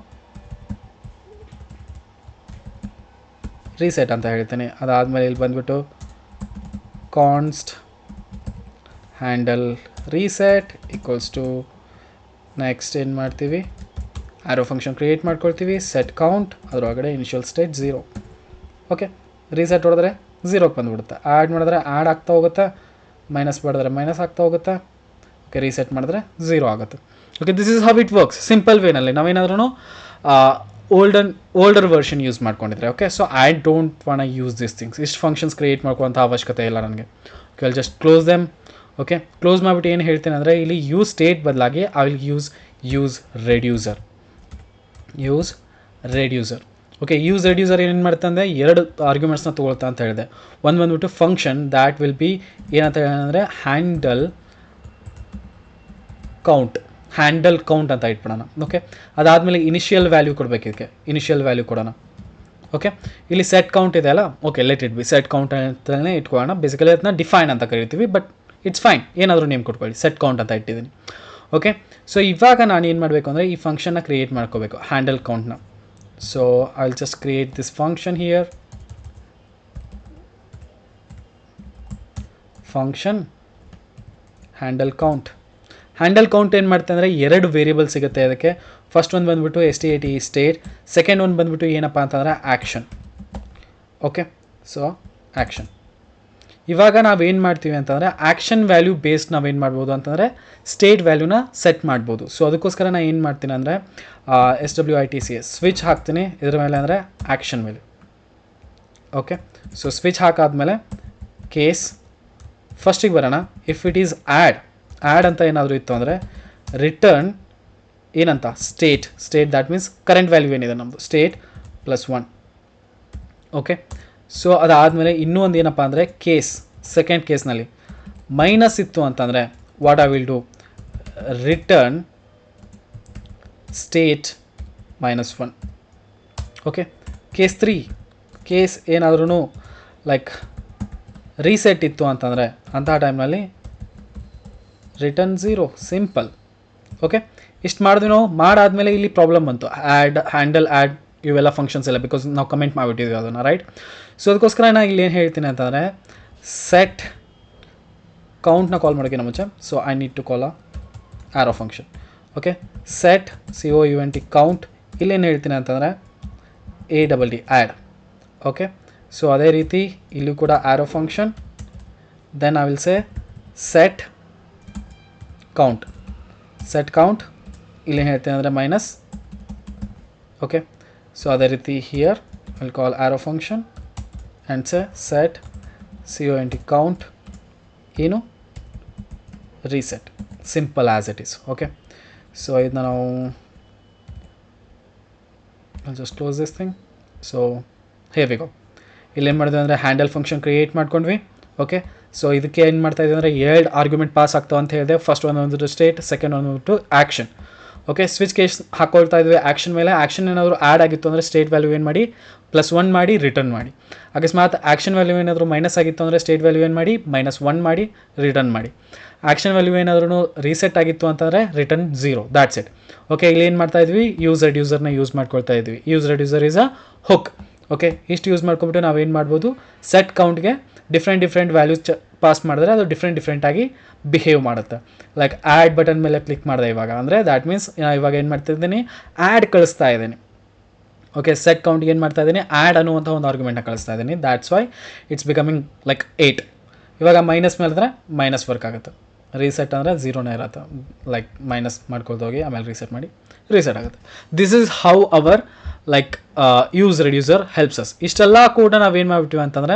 A: ರೀಸೆಟ್ ಅಂತ ಹೇಳ್ತೀನಿ. ಅದಾದಮೇಲೆ ಇಲ್ಲಿ ಬಂದ್ಬಿಟ್ಟು const handle reset equals to next ಏನು ಮಾಡ್ತೀವಿ? ಆರೋ ಫಂಕ್ಷನ್ ಕ್ರಿಯೇಟ್ ಮಾಡ್ಕೊಳ್ತೀವಿ. ಸೆಟ್ ಕೌಂಟ್ ಅದರೊಳಗಡೆ initial state zero okay reset ಹೊಡೆದ್ರೆ ಝೀರೋಗೆ ಬಂದುಬಿಡುತ್ತೆ. ಆ್ಯಡ್ ಮಾಡಿದ್ರೆ ಆ್ಯಡ್ ಆಗ್ತಾ ಹೋಗುತ್ತೆ. ಮೈನಸ್ ಮಾಡಿದ್ರೆ ಮೈನಸ್ ಆಗ್ತಾ ಹೋಗುತ್ತೆ. ಓಕೆ ರೀಸೆಟ್ ಮಾಡಿದ್ರೆ ಝೀರೋ ಆಗುತ್ತೆ. Okay this is how it works simple ವೇನಲ್ಲಿ ನಾವೇನಾದ್ರೂ ಓಲ್ಡನ್ ಓಲ್ಡರ್ ವರ್ಷನ್ ಯೂಸ್ ಮಾಡ್ಕೊಂಡಿದ್ರೆ okay so I don't want use this things ಇಷ್ಟು ಫಂಕ್ಷನ್ಸ್ ಕ್ರಿಯೇಟ್ ಮಾಡ್ಕೊಂಥ ಅವಶ್ಯಕತೆ ಇಲ್ಲ ನನಗೆ. Okay just close them okay close ಮಾಡಿಬಿಟ್ಟು ಏನು ಹೇಳ್ತೀನಿ ಅಂದರೆ, ಇಲ್ಲಿ ಯೂಸ್ ಸ್ಟೇಟ್ ಬದಲಾಗಿ I will use use reducer use reducer okay use reducer ಏನೇನು ಮಾಡ್ತಾ ಅಂದರೆ ಎರಡು ಆರ್ಗ್ಯುಮೆಂಟ್ಸ್ನ ತೊಗೊಳ್ತಾ ಅಂತ ಹೇಳಿದೆ. ಒಂದು ಬಂದ್ಬಿಟ್ಟು ಫಂಕ್ಷನ್ ದ್ಯಾಟ್ ವಿಲ್ ಬಿ ಏನಂತ ಅಂದರೆ ಹ್ಯಾಂಡಲ್ ಕೌಂಟ್ ಹ್ಯಾಂಡಲ್ ಕೌಂಟ್ ಅಂತ ಇಟ್ಬಿಡೋಣ. ಓಕೆ ಅದಾದಮೇಲೆ ಇನಿಷಿಯಲ್ ವ್ಯಾಲ್ಯೂ ಕೊಡಬೇಕು ಇದಕ್ಕೆ. ಇನಿಷಿಯಲ್ ವ್ಯಾಲ್ಯೂ ಕೊಡೋಣ. ಓಕೆ ಇಲ್ಲಿ ಸೆಟ್ ಕೌಂಟ್ ಇದೆ ಅಲ್ಲ? Okay let it be set count ಅಂತಲೇ ಇಟ್ಕೊಳ್ಳೋಣ. ಬೇಸಿಕಲಿ ಅದನ್ನ ಡಿಫೈನ್ ಅಂತ ಕರಿತೀವಿ ಬಟ್ ಇಟ್ಸ್ ಫೈನ್ ಏನಾದರೂ ನೇಮ್ ಕೊಟ್ಕೊಳ್ಳಿ. ಸೆಟ್ ಕೌಂಟ್ ಅಂತ ಇಟ್ಟಿದ್ದೀನಿ. ಓಕೆ ಸೊ ಇವಾಗ ನಾನು ಏನು ಮಾಡಬೇಕು ಅಂದರೆ ಈ ಫಂಕ್ಷನ್ನ ಕ್ರಿಯೇಟ್ ಮಾಡ್ಕೋಬೇಕು. Handle ಕೌಂಟ್ನ I will just create this function here function handle count handle count ಏನು ಮಾಡ್ತೆ ಅಂದರೆ ಎರಡು ವೇರಿಯಬಲ್ ಸಿಗುತ್ತೆ ಅದಕ್ಕೆ ಫಸ್ಟ್ ಒಂದು ಬಂದ್ಬಿಟ್ಟು S T A T state second ಒಂದು ಬಂದ್ಬಿಟ್ಟು ಏನಪ್ಪ ಅಂತಂದರೆ ಆ್ಯಕ್ಷನ್ ಓಕೆ ಸೊ ಆ್ಯಕ್ಷನ್ ಇವಾಗ ನಾವೇನು ಮಾಡ್ತೀವಿ ಅಂತಂದರೆ ಆ್ಯಕ್ಷನ್ ವ್ಯಾಲ್ಯೂ ಬೇಸ್ಡ್ ನಾವೇನು ಮಾಡ್ಬೋದು ಅಂತಂದರೆ ಸ್ಟೇಟ್ ವ್ಯಾಲ್ಯೂನ ಸೆಟ್ ಮಾಡ್ಬೋದು. ಸೊ ಅದಕ್ಕೋಸ್ಕರ ನಾನು ಏನು ಮಾಡ್ತೀನಿ ಅಂದರೆ S W I T C H switch ಹಾಕ್ತೀನಿ. ಇದ್ರ ಮೇಲೆ ಅಂದರೆ ಆ್ಯಕ್ಷನ್ ಮೇಲೆ ಓಕೆ ಸೊ ಸ್ವಿಚ್ ಹಾಕಾದಮೇಲೆ ಕೇಸ್ ಫಸ್ಟಿಗೆ ಬರೋಣ. If it is add add ಅಂತ ಏನಾದರೂ ಇತ್ತು ಅಂದರೆ ರಿಟರ್ನ್ ಏನಂತ? State state that means current value ಏನಿದೆ ನಮ್ಮದು state plus one okay so ಅದಾದಮೇಲೆ ಇನ್ನೂ ಒಂದು ಏನಪ್ಪ ಅಂದರೆ ಕೇಸ್ ಸೆಕೆಂಡ್ ಕೇಸ್ನಲ್ಲಿ ಮೈನಸ್ ಇತ್ತು ಅಂತಂದರೆ what I will do return state minus one okay case three case ಏನಾದ್ರೂ ಲೈಕ್ ರೀಸೆಟ್ ಇತ್ತು ಅಂತಂದರೆ ಅಂತಹ ಟೈಮ್ನಲ್ಲಿ ರಿಟರ್ನ್ ಝೀರೋ ಸಿಂಪಲ್ ಓಕೆ ಇಷ್ಟು ಮಾಡಿದ್ವಿ ನಾವು. ಮಾಡಾದಮೇಲೆ ಇಲ್ಲಿ ಪ್ರಾಬ್ಲಮ್ ಬಂತು. ಆ್ಯಡ್ ಹ್ಯಾಂಡಲ್ ಆ್ಯಡ್ ಇವೆಲ್ಲ ಫಂಕ್ಷನ್ಸ್ ಎಲ್ಲ ಬಿಕಾಸ್ ನಾವು ಕಮೆಂಟ್ ಮಾಡಿಬಿಟ್ಟಿದ್ವಿ ಅದನ್ನು ರೈಟ್ ಸೊ ಅದಕ್ಕೋಸ್ಕರ ನಾನು ಇಲ್ಲಿ ಏನು ಹೇಳ್ತೀನಿ ಅಂತಂದರೆ ಸೆಟ್ ಕೌಂಟ್ನ ಕಾಲ್ ಮಾಡೋಕ್ಕಿಂತ ಮುಂಚೆ so I need to call a arrow function okay set C O U N T count ಇಲ್ಲೇನು ಹೇಳ್ತೀನಿ ಅಂತಂದರೆ A double D add okay so ಅದೇ ರೀತಿ ಇಲ್ಲೂ ಕೂಡ arrow function then I will say set count set count ಇಲ್ಲೇನು ಹೇಳ್ತೀನಿ ಅಂದರೆ ಮೈನಸ್ ಓಕೆ ಸೊ ಅದೇ ರೀತಿ here will call arrow function and set C O N T count ಏನು? Reset simple as it is okay so ಇದನ್ನ ನಾವು just close this thing so ಹೇವಿಗೋ ಇಲ್ಲಿ ಏನು ಮಾಡಿದ್ವಿ ಅಂದರೆ ಹ್ಯಾಂಡಲ್ ಫಂಕ್ಷನ್ ಕ್ರಿಯೇಟ್ ಮಾಡ್ಕೊಂಡ್ವಿ ಓಕೆ ಸೊ ಇದಕ್ಕೆ ಏನು ಮಾಡ್ತಾ ಇದ್ದೀವಿ ಅಂದರೆ ಎರಡು ಆರ್ಗ್ಯುಮೆಂಟ್ ಪಾಸ್ ಆಗ್ತಾವೆ ಅಂತ ಹೇಳಿದೆ. ಫಸ್ಟ್ ಒಂದು ಸ್ಟೇಟ್ ಸೆಕೆಂಡ್ ಒಂದು ಬಂದ್ಬಿಟ್ಟು ಆ್ಯಕ್ಷನ್ ಓಕೆ ಸ್ವಿಚ್ ಕೇಸ್ ಹಾಕೊಳ್ತಾ ಇದ್ವಿ ಆ್ಯಕ್ಷನ್ ಮೇಲೆ. ಆ್ಯಕ್ಷನ್ ಏನಾದರೂ ಆ್ಯಡ್ ಆಗಿತ್ತು ಅಂದರೆ ಸ್ಟೇಟ್ ವ್ಯಾಲ್ಯೂ ಏನು ಮಾಡಿ? ಪ್ಲಸ್ ಒನ್ ಮಾಡಿ ರಿಟರ್ನ್ ಮಾಡಿ. ಅಕಸ್ಮಾತ್ ಆ್ಯಕ್ಷನ್ ವ್ಯಾಲ್ಯೂ ಏನಾದರೂ ಮೈನಸ್ ಆಗಿತ್ತು ಅಂದರೆ ಸ್ಟೇಟ್ ವ್ಯಾಲ್ಯೂ ಏನು ಮಾಡಿ? ಮೈನಸ್ ಒನ್ ಮಾಡಿ ರಿಟರ್ನ್ ಮಾಡಿ. ಆ್ಯಕ್ಷನ್ ವ್ಯಾಲ್ಯೂ ಏನಾದ್ರೂ ರೀಸೆಟ್ ಆಗಿತ್ತು ಅಂತಂದರೆ return zero that's it okay ಇಲ್ಲಿ ಏನು ಮಾಡ್ತಾ ಇದ್ವಿ? ಯೂಸ್ ರೆಡ್ಯೂಸರ್ನ ಯೂಸ್ ಮಾಡ್ಕೊಳ್ತಾ ಇದ್ವಿ. Use reducer is a hook okay ಇಷ್ಟು ಯೂಸ್ ಮಾಡ್ಕೊಬಿಟ್ಟು ಏನು ಮಾಡ್ಬೋದು? ಸೆಟ್ ಕೌಂಟ್ಗೆ ಡಿಫ್ರೆಂಟ್ ಡಿಫ್ರೆಂಟ್ ವ್ಯಾಲ್ಯೂಸ್ ಚ ಪಾಸ್ ಮಾಡಿದ್ರೆ ಅದು ಡಿಫ್ರೆಂಟ್ ಡಿಫ್ರೆಂಟಾಗಿ ಬಿಹೇವ್ ಮಾಡುತ್ತೆ. ಲೈಕ್ ಆ್ಯಡ್ ಬಟನ್ ಮೇಲೆ ಕ್ಲಿಕ್ ಮಾಡಿದೆ ಇವಾಗ. ಅಂದರೆ ದ್ಯಾಟ್ ಮೀನ್ಸ್ ಇವಾಗ ಏನು ಮಾಡ್ತಿದ್ದೀನಿ ಆ್ಯಡ್ ಕಳಿಸ್ತಾ ಇದ್ದೀನಿ. ಓಕೆ ಸೆಟ್ ಕೌಂಟ್ಗೆ ಏನು ಮಾಡ್ತಾ ಇದ್ದೀನಿ? ಆ್ಯಡ್ ಅನ್ನುವಂಥ ಒಂದು ಆರ್ಗ್ಯುಮೆಂಟ್ನ ಕಳಿಸ್ತಾ ಇದ್ದೀನಿ. That's why it's becoming like eight ಇವಾಗ ಮೈನಸ್ ಮೇಲಿದ್ರೆ ಮೈನಸ್ ವರ್ಕ್ ಆಗುತ್ತೆ. ರೀಸೆಟ್ ಅಂದರೆ ಝೀರೋನೇ ಇರುತ್ತೆ. ಲೈಕ್ ಮೈನಸ್ ಮಾಡ್ಕೊಳ್ದೋಗಿ ಆಮೇಲೆ ರೀಸೆಟ್ ಮಾಡಿ ರೀಸೆಟ್ ಆಗುತ್ತೆ. This is how our like use reducer helps us ಇಷ್ಟೆಲ್ಲ ಕೂಡ ನಾವೇನು ಮಾಡಿಬಿಟ್ವಿ ಅಂತಂದರೆ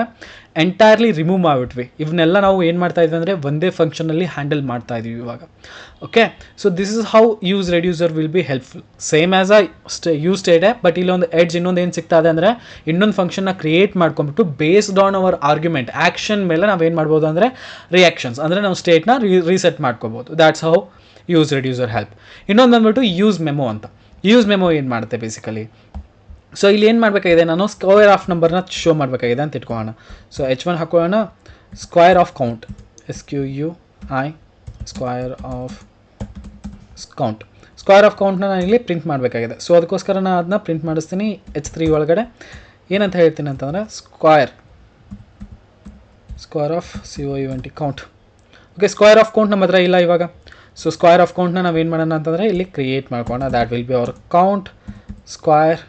A: ಎಂಟೈರ್ಲಿ ರಿಮೂವ್ ಮಾಡಿಬಿಟ್ವಿ. ಇವನ್ನೆಲ್ಲ ನಾವು ಏನು ಮಾಡ್ತಾ ಇದ್ವಿ ಅಂದರೆ, ಒಂದೇ ಫಂಕ್ಷನಲ್ಲಿ ಹ್ಯಾಂಡಲ್ ಮಾಡ್ತಾ ಇದ್ದೀವಿ ಇವಾಗ. Okay so this is how use reducer will be helpful same as a stay use ಸ್ಟೇಟೆ but ಇಲ್ಲೊಂದು ಎಡ್ಜ್ ಇನ್ನೊಂದು ಏನು ಸಿಗ್ತಾ ಇದೆ ಅಂದರೆ, ಇನ್ನೊಂದು ಫಂಕ್ಷನ್ನ create ಮಾಡ್ಕೊಂಬಿಟ್ಟು based on our argument action ಮೇಲೆ ನಾವೇನು ಮಾಡ್ಬೋದು ಅಂದರೆ ರಿಯಾಕ್ಷನ್ಸ್ ಅಂದರೆ ನಾವು ಸ್ಟೇಟ್ನ ರೀಸೆಟ್ ಮಾಡ್ಕೋಬೋದು. That's how use reducer help ಇನ್ನೊಂದು ಬಂದ್ಬಿಟ್ಟು ಯೂಸ್ ಮೆಮೊ ಅಂತ. ಯೂಸ್ ಮೆಮೊ ಏನು ಮಾಡುತ್ತೆ ಬೇಸಿಕಲಿ ಸೊ ಇಲ್ಲಿ ಏನು ಮಾಡಬೇಕಾಗಿದೆ? ನಾನು ಸ್ಕ್ವೇರ್ ಆಫ್ ನಂಬರ್ನ ಶೋ ಮಾಡಬೇಕಾಗಿದೆ ಅಂತ ಇಟ್ಕೊಳ್ಳೋಣ. ಸೊ ಎಚ್ ಒನ್ ಹಾಕೊಳ್ಳೋಣ. Square of count S Q U I square of count square of ಕೌಂಟ್ನ ನಾನು ಇಲ್ಲಿ ಪ್ರಿಂಟ್ ಮಾಡಬೇಕಾಗಿದೆ. ಸೊ ಅದಕ್ಕೋಸ್ಕರ ನಾನು ಅದನ್ನ ಪ್ರಿಂಟ್ ಮಾಡಿಸ್ತೀನಿ ಎಚ್ ತ್ರೀ ಒಳಗಡೆ. ಏನಂತ ಹೇಳ್ತೀನಿ ಅಂತಂದರೆ square square of C O U N T count okay square of count ನಮ್ಮ ಹತ್ರ ಇಲ್ಲ ಇವಾಗ. ಸೊ ಸ್ಕ್ವೇರ್ ಆಫ್ ಕೌಂಟ್ನ ನಾವೇನು ಮಾಡೋಣ ಅಂತಂದರೆ ಇಲ್ಲಿ create ಮಾಡ್ಕೋಣ that will be our count square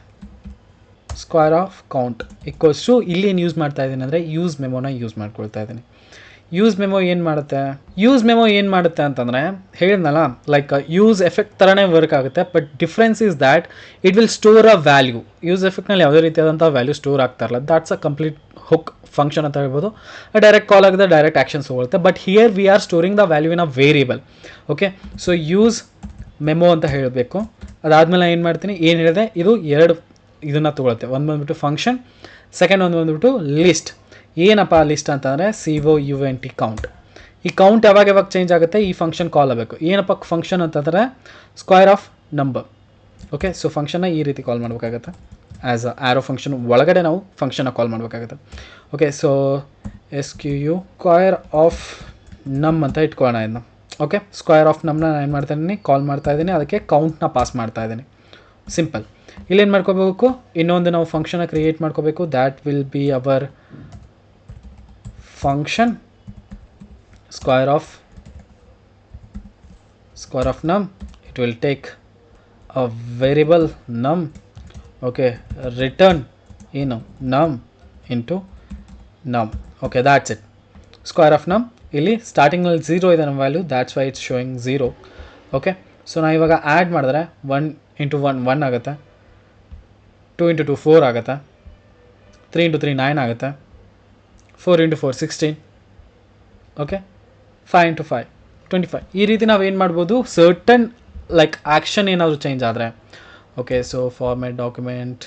A: square of count equals to ಇಲ್ಲಿ ಏನು ಯೂಸ್ ಮಾಡ್ತಾ ಇದ್ದೀನಿ ಅಂದರೆ ಯೂಸ್ ಮೆಮೊನ ಯೂಸ್ ಮಾಡ್ಕೊಳ್ತಾ ಇದ್ದೀನಿ. ಯೂಸ್ ಮೆಮೊ ಏನು ಮಾಡುತ್ತೆ? ಯೂಸ್ ಮೆಮೊ ಏನು ಮಾಡುತ್ತೆ ಅಂತಂದರೆ, ಹೇಳಿದ್ನಲ್ಲ ಲೈಕ್ ಯೂಸ್ ಎಫೆಕ್ಟ್ ಥರನೇ ವರ್ಕ್ ಆಗುತ್ತೆ but difference is that it will store a value use ಎಫೆಕ್ಟ್ನಲ್ಲಿ ಯಾವುದೇ ರೀತಿಯಾದಂಥ ವ್ಯಾಲ್ಯೂ ಸ್ಟೋರ್ ಆಗ್ತಾ ಇರಲ್ಲ. That's a complete hook function ಅಂತ ಹೇಳ್ಬೋದು. ಡೈರೆಕ್ಟ್ ಕಾಲ್ ಆಗಿದೆ ಡೈರೆಕ್ಟ್ ಆ್ಯಕ್ಷನ್ಸ್ ಹೋಗುತ್ತೆ. But here we are storing the value in a variable okay so use memo ಅಂತ ಹೇಳಬೇಕು. ಅದಾದಮೇಲೆ ಏನು ಮಾಡ್ತೀನಿ? ಏನು ಹೇಳಿದೆ? ಇದು ಎರಡು ಇದನ್ನು ತೊಗೊಳುತ್ತೆ ಒಂದು ಬಂದ್ಬಿಟ್ಟು ಫಂಕ್ಷನ್ ಸೆಕೆಂಡ್ ಒಂದು ಬಂದ್ಬಿಟ್ಟು ಲಿಸ್ಟ್ ಏನಪ್ಪ ಲಿಸ್ಟ್ ಅಂತಂದರೆ C O U N T count ಈ ಕೌಂಟ್ ಯಾವಾಗ ಯಾವಾಗ ಚೇಂಜ್ ಆಗುತ್ತೆ? ಈ ಫಂಕ್ಷನ್ ಕಾಲ್ ಆಗಬೇಕು. ಏನಪ್ಪ ಫಂಕ್ಷನ್ ಅಂತಂದರೆ square of number okay so ಫಂಕ್ಷನ್ನ ಈ ರೀತಿ ಕಾಲ್ ಮಾಡಬೇಕಾಗತ್ತೆ. ಆ್ಯಸ್ ಅ ಆ್ಯರೋ ಫಂಕ್ಷನ್ ಒಳಗಡೆ ನಾವು ಫಂಕ್ಷನ್ನ ಕಾಲ್ ಮಾಡಬೇಕಾಗತ್ತೆ. Okay so S Q U square of num ಅಂತ ಇಟ್ಕೊಳ್ಳೋಣ ಇದನ್ನ ಓಕೆ ಸ್ಕ್ವೇರ್ ಆಫ್ ನಮ್ನ ನಾನು ಏನು ಮಾಡ್ತಾ ಇದ್ದೀನಿ? ಕಾಲ್ ಮಾಡ್ತಾ ಇದ್ದೀನಿ. ಅದಕ್ಕೆ ಕೌಂಟ್ನ ಪಾಸ್ ಮಾಡ್ತಾ ಇದ್ದೀನಿ. ಸಿಂಪಲ್ ಇಲ್ಲೇನು ಮಾಡ್ಕೋಬೇಕು? ಇನ್ನೊಂದು ನಾವು ಫಂಕ್ಷನ್ನ ಕ್ರಿಯೇಟ್ ಮಾಡ್ಕೋಬೇಕು. That will be our function square of square of num it will take a variable num okay return ಏನು num into num okay that's it square of num ಇಲ್ಲಿ ಸ್ಟಾರ್ಟಿಂಗ್ನಲ್ಲಿ ಝೀರೋ ಇದೆ ನಮ್ಮ value that's why it's showing zero okay so ನಾವು ಇವಾಗ add ಮಾಡಿದ್ರೆ one into one one ಆಗುತ್ತೆ. Two into two four ಆಗುತ್ತೆ? ತ್ರೀ ಇಂಟು ತ್ರೀ ನೈನ್ ಆಗುತ್ತೆ? Four into four sixteen okay five into five twenty five ಈ ರೀತಿ ನಾವು ಏನು ಮಾಡ್ಬೋದು? ಸರ್ಟನ್ ಲೈಕ್ ಆ್ಯಕ್ಷನ್ ಏನಾದರೂ ಚೇಂಜ್ ಆದರೆ. Okay so format document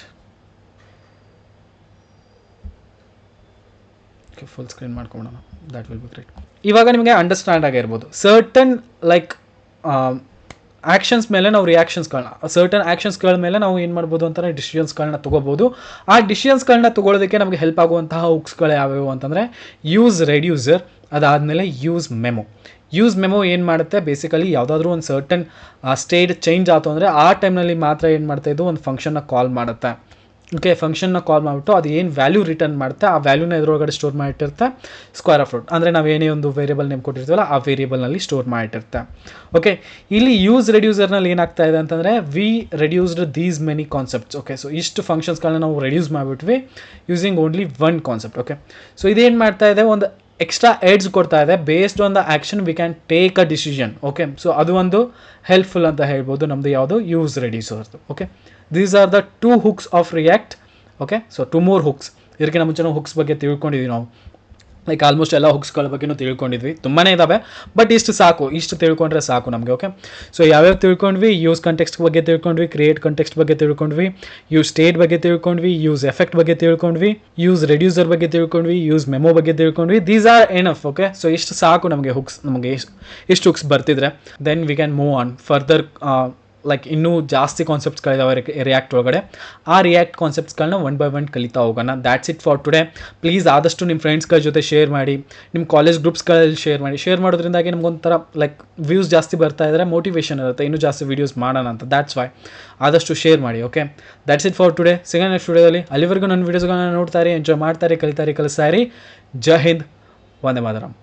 A: full screen ಮಾಡ್ಕೊಂಬಿಡೋಣ. That will be great ಇವಾಗ ನಿಮಗೆ ಅಂಡರ್ಸ್ಟ್ಯಾಂಡ್ ಆಗಿರ್ಬೋದು. ಸರ್ಟನ್ ಲೈಕ್ ಆ್ಯಕ್ಷನ್ಸ್ ಮೇಲೆ ನಾವು ರಿಯಾಕ್ಷನ್ಸ್ಗಳನ್ನ ಸರ್ಟನ್ ಆ್ಯಕ್ಷನ್ಸ್ಗಳ ಮೇಲೆ ನಾವು ಏನು ಮಾಡ್ಬೋದು ಅಂತಲೇ ಡಿಸಿಷನ್ಸ್ಗಳನ್ನ ತೊಗೋಬೋದು. ಆ ಡಿಸಿಷನ್ಸ್ಗಳನ್ನ ತೊಗೊಳೋದಕ್ಕೆ ನಮಗೆ ಹೆಲ್ಪ್ ಆಗುವಂತಹ ಹುಕ್ಸ್ಗಳು ಯಾವ್ಯಾವು ಅಂತಂದರೆ ಯೂಸ್ ರೆಡ್ಯೂಸರ್ ಅದಾದಮೇಲೆ ಯೂಸ್ ಮೆಮೊ ಯೂಸ್ ಮೆಮೊ ಏನು ಮಾಡುತ್ತೆ? ಬೇಸಿಕಲಿ ಯಾವುದಾದ್ರೂ ಒಂದು ಸರ್ಟನ್ ಸ್ಟೇಟ್ ಚೇಂಜ್ ಆಯಿತು ಅಂದರೆ ಆ ಟೈಮ್ನಲ್ಲಿ ಮಾತ್ರ ಏನು ಮಾಡ್ತಾ ಇದು ಒಂದು ಫಂಕ್ಷನ್ನ ಕಾಲ್ ಮಾಡುತ್ತೆ. ಓಕೆ ಫಂಕ್ಷನ್ನ ಕಾಲ್ ಮಾಡಿಬಿಟ್ಟು ಅದು ಏನು ವ್ಯಾಲ್ಯೂ ರಿಟರ್ನ್ ಮಾಡುತ್ತೆ, ಆ ವ್ಯಾಲ್ಯೂನ ಇದ್ರೊಳಗಡೆ ಸ್ಟೋರ್ ಮಾಡಿಟ್ಟಿರುತ್ತೆ ಸ್ಕ್ವೇರ್ ಆಫ್ ರೂಟ್ ಅಂದರೆ ನಾವು ಏನೇ ಒಂದು ವೇರಿಯಬಲ್ ನೇಮ್ ಕೊಟ್ಟಿರ್ತೀವಲ್ಲ, ಆ ವೇರಿಯಬಲ್ನಲ್ಲಿ ಸ್ಟೋರ್ ಮಾಡಿಟ್ಟಿರುತ್ತೆ. ಓಕೆ ಇಲ್ಲಿ ಯೂಸ್ ರೆಡ್ಯೂಸರ್ನಲ್ಲಿ ಏನಾಗ್ತಾ ಇದೆ ಅಂತಂದರೆ we reduced these many concepts okay so ಇಷ್ಟು ಫಂಕ್ಷನ್ಸ್ಗಳನ್ನ ನಾವು reduce ಮಾಡಿಬಿಟ್ವಿ using only one concept okay so ಇದೇನು ಮಾಡ್ತಾ ಇದೆ, ಒಂದು ಎಕ್ಸ್ಟ್ರಾ ಏಡ್ಸ್ ಕೊಡ್ತಾ ಇದೆ. Based on the action we can take a decision okay so ಅದು ಒಂದು ಹೆಲ್ಪ್ಫುಲ್ ಅಂತ ಹೇಳ್ಬೋದು ನಮ್ಮದು ಯಾವುದು? Use ರೆಡ್ಯೂಸರ್ದು okay these are the two hooks of React okay so two more hooks ಇದಕ್ಕಿಂತ ಮುಂಚೆ ನಾವು ಹುಕ್ಸ್ ಬಗ್ಗೆ ತಿಳ್ಕೊಂಡಿದ್ವಿ ನಾವು. ಲೈಕ್ ಆಲ್ಮೋಸ್ಟ್ ಎಲ್ಲ ಹುಕ್ಸ್ಗಳ ಬಗ್ಗೆನೂ ತಿಳ್ಕೊಂಡಿದ್ವಿ. ತುಂಬಾ ಇದ್ದಾವೆ ಬಟ್ ಇಷ್ಟು ಸಾಕು. ಇಷ್ಟು ತಿಳ್ಕೊಂಡ್ರೆ ಸಾಕು ನಮಗೆ ಓಕೆ ಸೊ ಯಾವ್ಯಾವ ತಿಳ್ಕೊಂಡ್ವಿ? ಯೂಸ್ ಕಂಟೆಕ್ಸ್ಟ್ ಬಗ್ಗೆ ತಿಳ್ಕೊಂಡ್ವಿ ಕ್ರಿಯೇಟ್ ಕಂಟೆಕ್ಸ್ಟ್ ಬಗ್ಗೆ ತಿಳ್ಕೊಂಡ್ವಿ ಯೂಸ್ ಸ್ಟೇಟ್ ಬಗ್ಗೆ ತಿಳ್ಕೊಂಡ್ವಿ ಯೂಸ್ ಎಫೆಕ್ಟ್ ಬಗ್ಗೆ ತಿಳ್ಕೊಂಡ್ವಿ ಯೂಸ್ ರೆಡ್ಯೂಸರ್ ಬಗ್ಗೆ ತಿಳ್ಕೊಂಡ್ವಿ ಯೂಸ್ ಮೆಮೊ ಬಗ್ಗೆ ತಿಳ್ಕೊಂಡ್ವಿ. These are enough okay so ಇಷ್ಟು ಸಾಕು ನಮಗೆ ಹುಕ್ಸ್ ನಮಗೆ ಇಷ್ಟು hooks ಬರ್ತಿದ್ರೆ. Then we can move on further like ಇನ್ನೂ ಜಾಸ್ತಿ ಕಾನ್ಸೆಪ್ಟ್ಸ್ಗಳಿದಾವೆ ರಿಯಾಕ್ಟ್ ಒಳಗಡೆ. ಆ ರಿಯಾಕ್ಟ್ ಕಾನ್ಸೆಪ್ಟ್ಸ್ಗಳನ್ನ ಒನ್ ಬೈ ಒನ್ ಕಲಿತಾ ಹೋಗೋಣ. That's it for today please ಆದಷ್ಟು ನಿಮ್ಮ ಫ್ರೆಂಡ್ಸ್ಗಳ ಜೊತೆ ಶೇರ್ ಮಾಡಿ ನಿಮ್ಮ ಕಾಲೇಜ್ ಗ್ರೂಪ್ಸ್ಗಳಲ್ಲಿ ಶೇರ್ ಮಾಡಿ. ಶೇರ್ ಮಾಡೋದ್ರಿಂದಾಗಿ ನಮಗೊಂಥರ ಲೈಕ್ ವ್ಯೂಸ್ ಜಾಸ್ತಿ ಬರ್ತಾ ಇದ್ದರೆ ಮೋಟಿವೇಶನ್ ಇರುತ್ತೆ. ಇನ್ನೂ ಜಾಸ್ತಿ ವೀಡಿಯೋಸ್ ಮಾಡೋಣ ಅಂತ. ದ್ಯಾಟ್ಸ್ ವೈ ಆದಷ್ಟು ಶೇರ್ ಮಾಡಿ okay that's it for today ಸಿಗೋಣ ನೆಕ್ಸ್ಟ್ ಸ್ಟುಡಿಯೋದಲ್ಲಿ ಅಲ್ಲಿವರೆಗೂ ನನ್ನ ವೀಡಿಯೋಸ್ಗಳನ್ನ ನೋಡ್ತಾರೆ ಎಂಜಾಯ್ ಮಾಡ್ತಾರೆ ಕಲಿತಾರೆ ಕಲಿಸ್ತಾರೆ ಜೈ ಹಿಂದ್. ವಂದೇ ಮಾತರಂ.